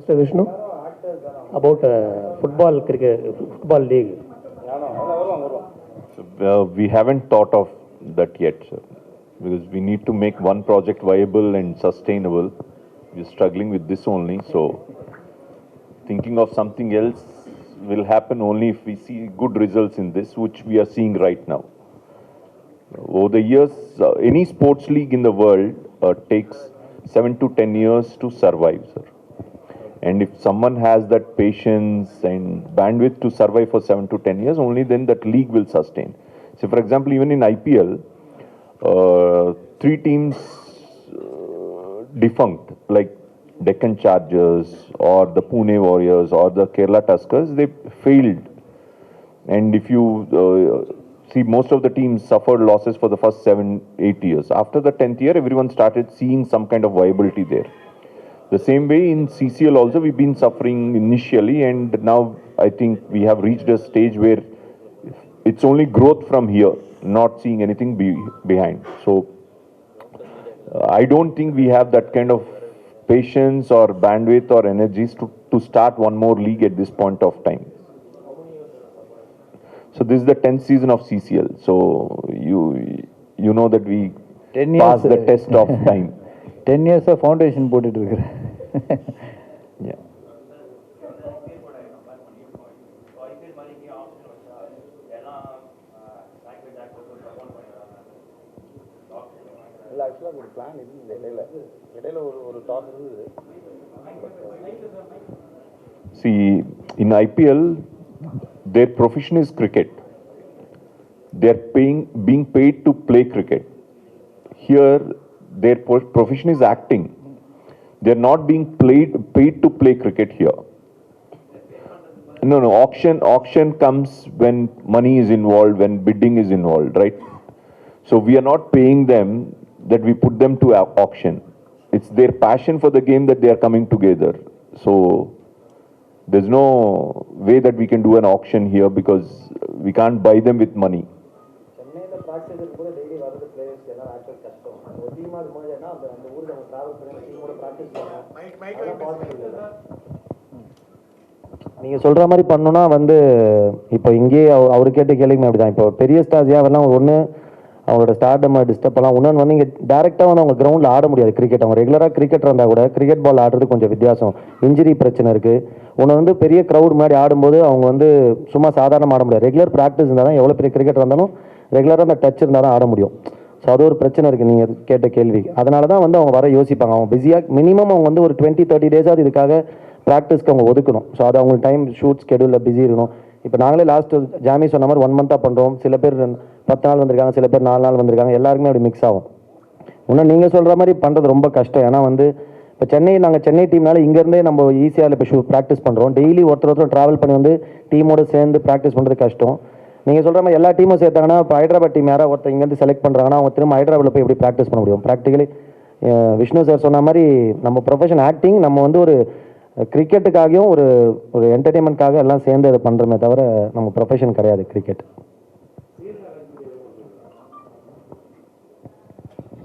Mr. Vishnu, about uh, football cricket, football league. Uh, we haven't thought of that yet, sir, because we need to make one project viable and sustainable. We're struggling with this only, so thinking of something else will happen only if we see good results in this, which we are seeing right now. Over the years, uh, any sports league in the world uh, takes seven to ten years to survive, sir. And if someone has that patience and bandwidth to survive for seven to ten years, only then that league will sustain. So, for example, even in IPL, uh, three teams uh, defunct, like Deccan Chargers or the Pune Warriors or the Kerala Tuskers, they failed. And if you uh, see, most of the teams suffered losses for the first seven, eight years. After the tenth year, everyone started seeing some kind of viability there. The same way in CCL also, we've been suffering initially, and now I think we have reached a stage where it's only growth from here, not seeing anything be, behind. So uh, I don't think we have that kind of patience or bandwidth or energies to, to start one more league at this point of time. So this is the 10th season of CCL. So you you know that we 10 passed years, the test of time. Ten இயர்ஸாக foundation போட்டுட்டு இருக்கிறேன் Yeah. இல்லை ஆக்சுவலாக ஒரு plan இருந்தது இடையில இடையில ஒரு ஒரு டாக் இருந்தது See, in IPL, their profession is cricket. They're paying, being paid to play cricket. Here, their pro- profession is acting. They're not being played, paid to play cricket here. No, no, auction, auction comes when money is involved, when bidding is involved, right? So we are not paying them that we put them to auction. It's their passion for the game that they are coming together. So there's no way that we can do an auction here because we can't buy them with money. ஒரு டீமாக அந்த அந்த அவங்க travel பண்ணி டீமோட practice நீங்கள் சொல்கிற மாதிரி பண்ணணும்னா வந்து இப்போ இங்கேயே அவர் அவர் கேட்ட கேள்விக்குமே அப்படி தான் இப்போ பெரிய ஸ்டார்ஸ் யாரெல்லாம் ஒன்று அவங்களோட ஸ்டார்டம் டிஸ்டர்ப் பண்ணலாம். இன்னொன்று வந்து இங்கே டேரெக்டாக வந்து அவங்க கிரவுண்டில் ஆட முடியாது கிரிக்கெட் அவங்க ரெகுலராக கிரிக்கெட் இருந்தால் கூட கிரிக்கெட் பால் ஆடுறது கொஞ்சம் வித்தியாசம். இன்ஜுரி பிரச்சனை இருக்குது ஒன்று வந்து பெரிய க்ரௌட் முன்னாடி ஆடும்போது அவங்க வந்து சும்மா சாதாரணமாக ஆட முடியாது. ரெகுலர் ப்ராக்டிஸ் இருந்தால் தான் எவ்வளோ பெரிய கிரிக்கெட் இருந்தாலும் ரெகுலராக அந்த டச் இருந்தால் தான் ஆட முடியும். ஸோ அது ஒரு பிரச்சனை இருக்குது நீங்கள் கேட்ட கேள்வி. அதனால தான் வந்து அவங்க வர யோசிப்பாங்க. அவங்க பிஸியாக மினிமம் அவங்க வந்து ஒரு டுவெண்ட்டி தேர்ட்டி டேஸாவது இதுக்காக ப்ராக்டிஸ்க்கு அவங்க ஒதுக்கணும். ஸோ அது அவங்களுக்கு டைம் ஷூட் ஸ்கெடியூலில் பிஸி இருக்கணும். இப்போ நாங்களே லாஸ்ட் ஜாமி சொன்ன மாதிரி ஒன் மந்த்தாக பண்ணுறோம் சில பேர் பத்து நாள் வந்திருக்காங்க சில பேர் நாலு நாள் வந்திருக்காங்க. எல்லாருக்குமே அப்படி மிக்ஸ் ஆகும். இன்னும் நீங்கள் சொல்கிற மாதிரி பண்ணுறது ரொம்ப கஷ்டம். ஏன்னா வந்து இப்போ சென்னை நாங்கள் சென்னை டீம்னால இங்கேருந்தே நம்ம ஈஸியாக இப்போ ஷூ ப்ராக்டிஸ் பண்ணுறோம் டெய்லி ஒருத்தர் ஒருத்தர் ட்ராவல் பண்ணி வந்து டீமோடு சேர்ந்து ப்ராக்டிஸ் பண்ணுறது கஷ்டம். நீங்கள் சொல்கிற மாதிரி எல்லா டீமும் சேர்த்தாங்கன்னா இப்போ ஹைதராபாத் டீம் யாராவது ஒருத்தர் இங்கேருந்து செலக்ட் பண்ணுறாங்கன்னா அவங்க திரும்ப ஹைதராபாத்தில் போய் எப்படி ப்ராக்டிஸ் பண்ண முடியும்? ப்ராக்டிகலி விஷ்ணு சார் சொன்ன மாதிரி நம்ம ப்ரொஃபஷன் ஆக்டிங் நம்ம வந்து ஒரு கிரிக்கெட்டுக்காகவும் ஒரு ஒரு என்டர்டெயின்மெண்ட்காக எல்லாம் சேர்ந்து அதை பண்ணுறோமே தவிர நம்ம ப்ரொஃபஷன் கிடையாது கிரிக்கெட்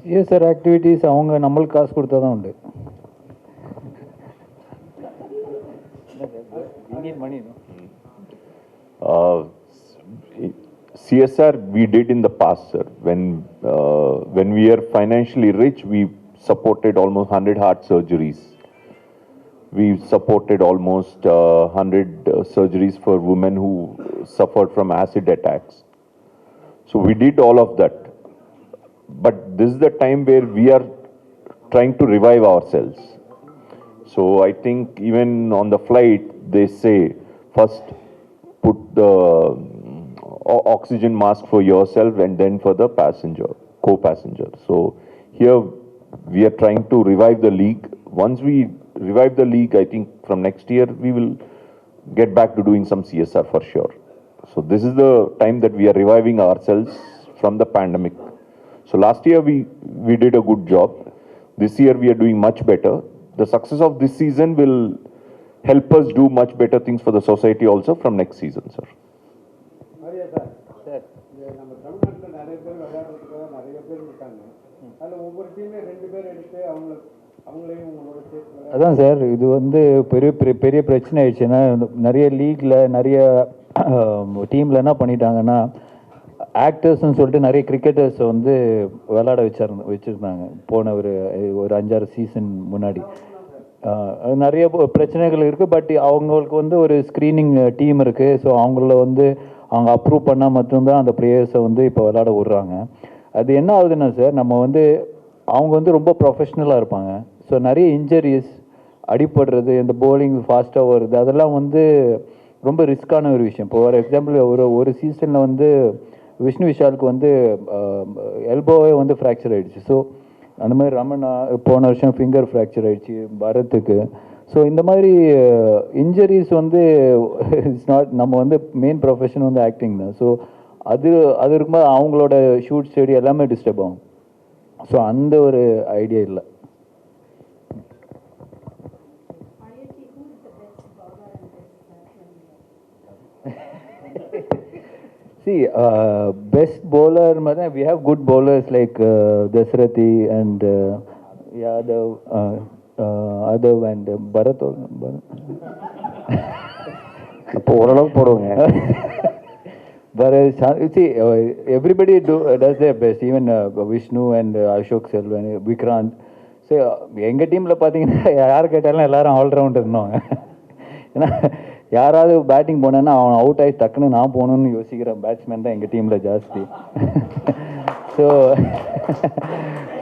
சிஎஸ்ஆர் ஆக்டிவிட்டீஸ் அவங்க நம்மளுக்கு காசு கொடுத்தா தான் உண்டு money CSR we did in the past, sir. When uh, when we are financially rich, we supported almost 100 heart surgeries. We supported almost uh, 100 uh, surgeries for women who suffered from acid attacks. So we did all of that. But this is the time where we are trying to revive ourselves. So I think even on the flight, they say first put the oxygen mask for yourself and then for the passenger, co-passenger. So here we are trying to revive the league. Once we revive the league, I think from next year we will get back to doing some CSR for sure. So this is the time that we are reviving ourselves from the pandemic. So last year we, we did a good job. This year we are doing much better. The success of this season will help us do much better things for the society also from next season, sir. மாதிரியா sir. Sir. நம்ம தமிழ்நாட்டில் நிறைய பேர் விளையாடுறதுக்காக நிறைய பேர் இருக்காங்க. அதில் ஒவ்வொரு டீம்லேயும் ரெண்டு பேர் எடுத்து அவங்கள அதான் சார் இது வந்து பெரிய பெரிய பெரிய பிரச்சனை ஆயிடுச்சுன்னா நிறைய லீக்ல நிறைய டீம்ல என்ன பண்ணிட்டாங்கன்னா ஆக்டர்ஸ்னு சொல்லிட்டு நிறைய கிரிக்கெட்டர்ஸ் வந்து விளையாட வச்சிருந்த வச்சுருந்தாங்க. போன ஒரு ஒரு அஞ்சாறு சீசன் முன்னாடி. நிறைய பிரச்சனைகள் இருக்குது பட் அவங்களுக்கு வந்து ஒரு ஸ்க்ரீனிங் டீம் இருக்குது ஸோ அவங்கள வந்து அவங்க அப்ரூவ் பண்ணால் மட்டும்தான் அந்த பிளேயர்ஸை வந்து இப்போ விளாட விடுறாங்க. அது என்ன ஆகுதுன்னா சார் நம்ம வந்து அவங்க வந்து ரொம்ப ப்ரொஃபஷ்னலாக இருப்பாங்க. ஸோ நிறைய இன்ஜரிஸ் அடிபடுறது இந்த போலிங் ஃபாஸ்ட்டாக வருது அதெல்லாம் வந்து ரொம்ப ரிஸ்க்கான ஒரு விஷயம். இப்போ ஃபார் எக்ஸாம்பிள் ஒரு ஒரு சீசனில் வந்து விஷ்ணு விஷாலுக்கு வந்து எல்போவே வந்து ஃப்ராக்சர் ஆகிடுச்சு ஸோ அந்த மாதிரி ரமணா போன வருஷம் ஃபிங்கர் ஃப்ராக்சர் ஆகிடுச்சு பரத்துக்கு. ஸோ இந்த மாதிரி இன்ஜரிஸ் வந்து இட்ஸ் நாட் நம்ம வந்து மெயின் ப்ரொஃபஷன் வந்து ஆக்டிங் தான். ஸோ அது அது இருக்கும்போது அவங்களோட ஷூட் ஸ்டடி எல்லாமே டிஸ்டர்ப் ஆகும். ஸோ அந்த ஒரு ஐடியா இல்லை. See, uh, best bowler, matlab, we have good bowlers like uh, Dasrathi Bharat. or- Bharat. அப்போ ஓரளவுக்கு போடுவாங்க everybody do, does their best, even uh, Vishnu and uh, Ashok Selvan, Vikrant. So, எங்கள் டீமில் பார்த்தீங்கன்னா யார் கேட்டாலும் எல்லாரும் ஆல்ரவுண்டர்னுவாங்க ஏன்னா யாராவது பேட்டிங் போனேன்னா அவன் அவுட் ஆகி டக்குன்னு நான் போகணும்னு யோசிக்கிற பேட்ஸ்மேன் தான் எங்கள் டீமில் ஜாஸ்தி ஸோ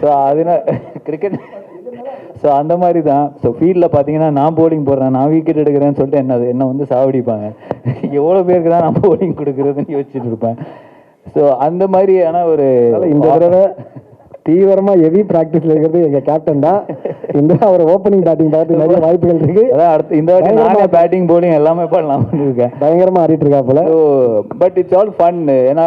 ஸோ அதனால் கிரிக்கெட் ஸோ அந்த மாதிரி தான் ஸோ ஃபீல்டில் பார்த்தீங்கன்னா நான் bowling போடுறேன் நான் விக்கெட் எடுக்கிறேன்னு சொல்லிட்டு என்ன என்ன வந்து சாவடிப்பாங்க. எவ்வளோ பேருக்கு தான் நான் bowling கொடுக்குறதுன்னு யோசிச்சுட்டு இருப்பேன். ஸோ அந்த மாதிரியான ஒரு இந்த தடவை தீவிரமா ஹெவி பிராக்டிஸ்ல இருக்கிறது எங்க கேப்டன் தான். இந்த அவர் ஓப்பனிங் பேட்டிங் பார்த்து நிறைய வாய்ப்புகள் இருக்கு. அதான் அடுத்து இந்த வாட்டி நானே பேட்டிங் bowling எல்லாமே பண்ணலாம்னு இருக்கேன். பயங்கரமா ஆடிட்டு இருக்கா போல. பட் இட்ஸ் ஆல் ஃபன் ஏன்னா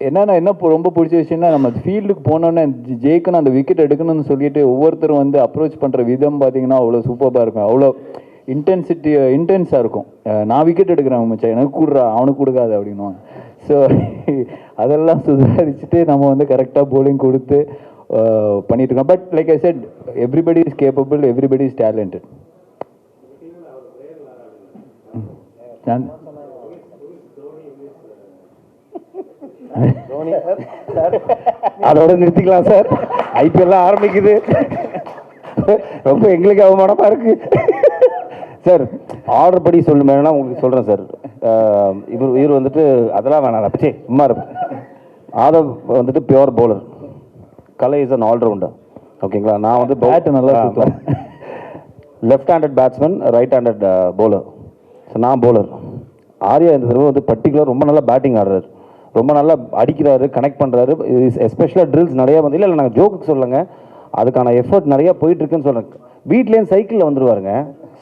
என்னன்னா என்ன ரொம்ப பிடிச்ச விஷயம்னா நம்ம ஃபீல்டுக்கு போனோன்னே ஜெயிக்கணும் அந்த விக்கெட் எடுக்கணும்னு சொல்லிட்டு ஒவ்வொருத்தரும் வந்து அப்ரோச் பண்ணுற விதம் பார்த்தீங்கன்னா அவ்வளோ சூப்பராக இருக்கும். அவ்வளோ இன்டென்சிட்டி இன்டென்ஸாக இருக்கும். நான் விக்கெட் எடுக்கிறேன் மச்சான். எனக்கு கொடுறா அவனுக்கு கொடுக்காது அப்படின்னுவாங்க. ஸோ அதெல்லாம் சுதாரிச்சுட்டு நம்ம வந்து கரெக்டாக bowling கொடுத்து அஹ், பண்ணிட்டு இருக்கோம். But like I said everybody is capable everybody is talented அதோட நிறுத்திக்கலாம் சார். ஐபிஎல் ஆரம்பிக்குது. ரொம்ப எங்களுக்கு அவமானமா இருக்கு. சார் ஆர்டர் படி சொல்லணும்னா உங்களுக்கு சொல்றேன் சார். இவர் இவர் வந்துட்டு அதெல்லாம் வேணாம். பச்சே சும்மா இருப்பேன் ஆதவ் வந்துட்டு pure bowler. Kalai is an allrounder ஓகேங்களா நான் வந்து Bat நல்லா. Left handed batsman right handed bowler. So நான் bowler. ஆர்யா இந்த தடவை வந்து பர்டிகுலர் ரொம்ப நல்லா பேட்டிங் ஆடுறாரு. ரொம்ப நல்லா அடிக்கிறாரு கனெக்ட் பண்ணுறாரு எஸ்பெஷலாக ட்ரில்ஸ் நிறைய வந்து இல்லை இல்லை நாங்கள் ஜோக்கு சொல்லுங்க அதுக்கான எஃபர்ட் நிறையா போயிட்டுருக்குன்னு சொல்கிறேன் வீட்லேயும் சைக்கிளில் வந்துடுவாருங்க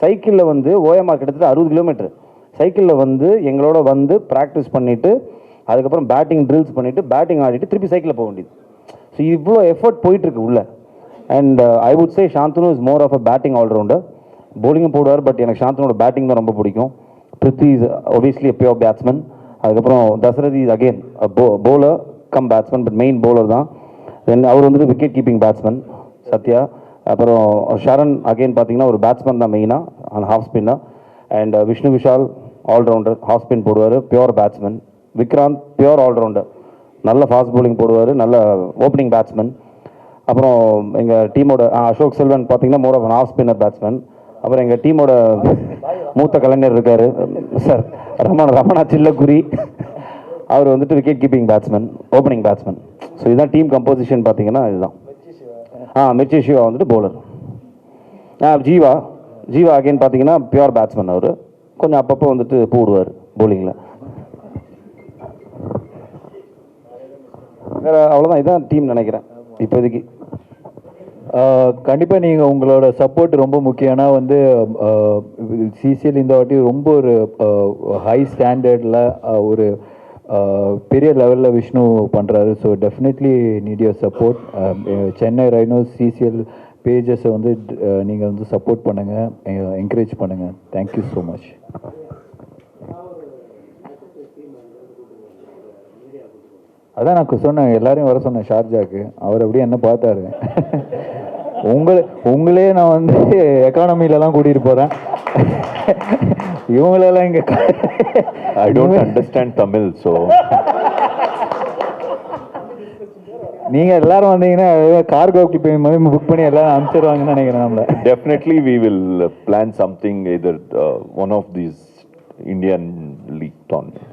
சைக்கிளில் வந்து ஓஎம்ஆர் கிட்டத்தட்ட அறுபது கிலோமீட்டர் சைக்கிளில் வந்து எங்களோட வந்து ப்ராக்டிஸ் பண்ணிவிட்டு அதுக்கப்புறம் பேட்டிங் ட்ரில்ஸ் பண்ணிவிட்டு பேட்டிங் ஆடிட்டு திருப்பி சைக்கிளில் போக வேண்டியது. ஸோ இவ்வளோ எஃபர்ட் போயிட்டுருக்கு உள்ளே. And I would say Shantanu is more of a batting allrounder போலிங்கும் போடுவார் பட் எனக்கு சாந்தனோட பேட்டிங் தான் ரொம்ப பிடிக்கும். Prithvi is obviously pure batsman அதுக்கப்புறம் Dasarathi is again bowler cum batsman but main bowler தான். தென் அவர் வந்துட்டு விக்கெட் கீப்பிங் பேட்ஸ்மேன் சத்யா. அப்புறம் ஷரன் அகைன் பார்த்தீங்கன்னா ஒரு பேட்ஸ்மேன் தான் மெயினாக and half ஸ்பின்னாக and Vishnu Vishal allrounder half spin போடுவார் pure batsman Vikrant pure allrounder நல்ல ஃபாஸ்ட் போலிங் போடுவார் நல்ல ஓப்பனிங் பேட்ஸ்மேன் அப்புறம் எங்கள் டீமோட அசோக் செல்வன் பார்த்தீங்கன்னா more of half spinner batsman அப்புறம் எங்கள் டீமோட மூத்த கலைஞர் இருக்கார் சார் ரமண ரமணா சில்லக்குரி அவர் வந்துட்டு wicket keeping batsman opening batsman so இதுதான் டீம் கம்போசிஷன் பார்த்தீங்கன்னா இதுதான். ஆ மிர்ச்சி சிவா வந்துட்டு போலர் ஆ ஜீவா. ஜீவா அகைன் பார்த்தீங்கன்னா பியூர் பேட்ஸ்மேன் அவர். கொஞ்சம் அப்பப்போ வந்துட்டு போடுவார் போலிங்கில் வேறு அவ்வளோதான் இதுதான் டீம் நினைக்கிறேன். இப்போதைக்கு. கண்டிப்பாக நீங்கள் உங்களோட சப்போர்ட் ரொம்ப முக்கியம். ஏன்னா வந்து சிசிஎல் இந்த வாட்டி ரொம்ப ஒரு ஹை ஸ்டாண்டர்டில் ஒரு பெரிய லெவலில் விஷ்ணு பண்ணுறாரு so definitely need your support Chennai Rhinos CCL பேஜஸை வந்து நீங்கள் வந்து சப்போர்ட் பண்ணுங்கள் என்கரேஜ் பண்ணுங்கள் தேங்க்யூ ஸோ மச் அதான் நான் சொன்னேன். எல்லாரையும் வர சொன்னேன் ஷார்ஜாக்கு. அவர் அப்படியே என்ன பார்த்தாரு. உங்களை உங்களே நான் வந்து எக்கானமிலலாம் கூட்டிகிட்டு போகிறேன் இவங்களெல்லாம் இங்கே I don't understand Tamil, so. நீங்கள் எல்லாரும் வந்தீங்கன்னா கார்கோ மாதிரி புக் பண்ணி எல்லாரும் அனுப்பிச்சிடுவாங்கன்னு நினைக்கிறேன் நம்மள. Will uh, plan something either uh, one of these Indian league tournaments.